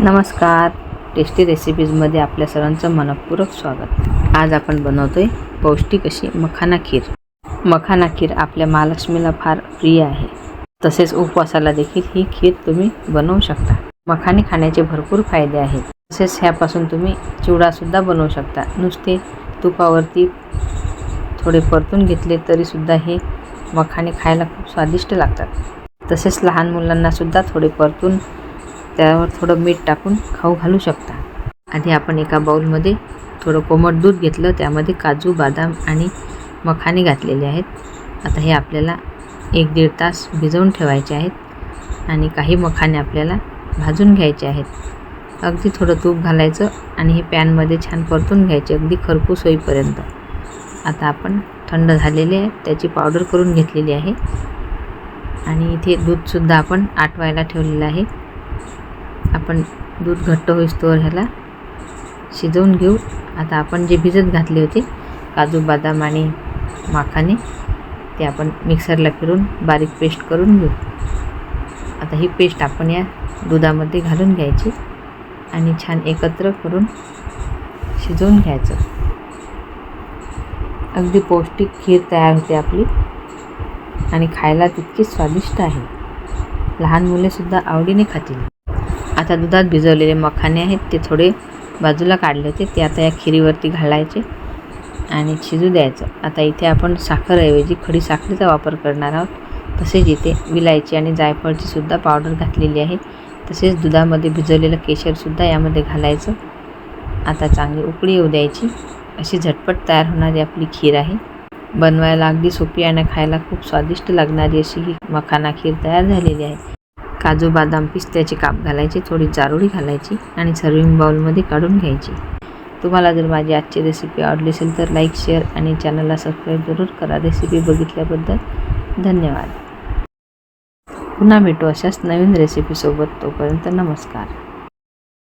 नमस्कार. टेस्टी रेसिपीजमध्ये आपल्या सर्वांचं मनपूर्वक स्वागत. आज आपण बनवतो आहे पौष्टिक अशी मखाना खीर. मखाना खीर आपल्या महालक्ष्मीला फार प्रिय आहे. तसेच उपवासाला देखील ही खीर तुम्ही बनवू शकता. मखाने खाण्याचे भरपूर फायदे आहेत. तसेच ह्यापासून तुम्ही चिवडासुद्धा बनवू शकता. नुसते तुपावरती थोडे परतून घेतले तरीसुद्धा हे मखाने खायला खूप स्वादिष्ट लागतात. तसेच लहान मुलांनासुद्धा थोडे परतून त्यावर थोडं मीठ टाकून खाऊ घालू शकता. आधी आपण एका बाऊलमध्ये थोडं कोमट दूध घेतलं त्यामध्ये काजू बदाम आणि मखाने घातलेले आहेत. आता हे आपल्याला एक दीड तास भिजवून ठेवायचे आहेत आणि काही मखाने आपल्याला भाजून घ्यायचे आहेत. अगदी थोडं तूप घालायचं आणि हे पॅनमध्ये छान परतून घ्यायचे अगदी खरपूस होईपर्यंत. आता आपण थंड झालेले आहे त्याची पावडर करून घेतलेली आहे. आणि इथे दूधसुद्धा आपण आटवायला ठेवलेलं आहे. आपण दूध घट्ट होईस्तोवर ह्याला शिजवून घेऊ. आता आपण जे भिजत घातले होते काजू बदाम आणि माखाने ते आपण मिक्सरला फिरून बारीक पेस्ट करून घेऊ. आता ही पेस्ट आपण या दुधामध्ये घालून घ्यायची आणि छान एकत्र करून शिजवून घ्यायचं. अगदी पौष्टिक खीर तयार होते आपली आणि खायला तितकी स्वादिष्ट आहे. लहान मुलेसुद्धा आवडीने खातील. आता दुधात भिजवलेले मखाने आहेत ते थोडे बाजूला काढले होते ते आता या खिरीवरती घालायचे आणि शिजू द्यायचं. आता इथे आपण साखरऐवजी खडी साखरेचा वापर करणार आहोत. तसेच इथे विलायची आणि जायफळची सुद्धा पावडर घातलेली आहे. तसेच दुधामध्ये भिजवलेलं केशरसुद्धा यामध्ये घालायचं. आता चांगली उकळी येऊ द्यायची. अशी झटपट तयार होणारी आपली खीर आहे. बनवायला अगदी सोपी आणि खायला खूप स्वादिष्ट लागणारी अशी ही मखाना खीर तयार झालेली आहे. काजू बदाम पिस्त्याचे काप घालायचे थोडी चारोळी घालायची आणि सर्विंग बाउलमध्ये काढून घ्यायची. तुम्हाला जर माझी आजची रेसिपी आवडली असेल तर लाईक शेअर आणि चॅनलला सबस्क्राईब जरूर करा. रेसिपी बघितल्याबद्दल धन्यवाद. पुन्हा भेटू अशाच नवीन रेसिपीसोबत तोपर्यंत नमस्कार.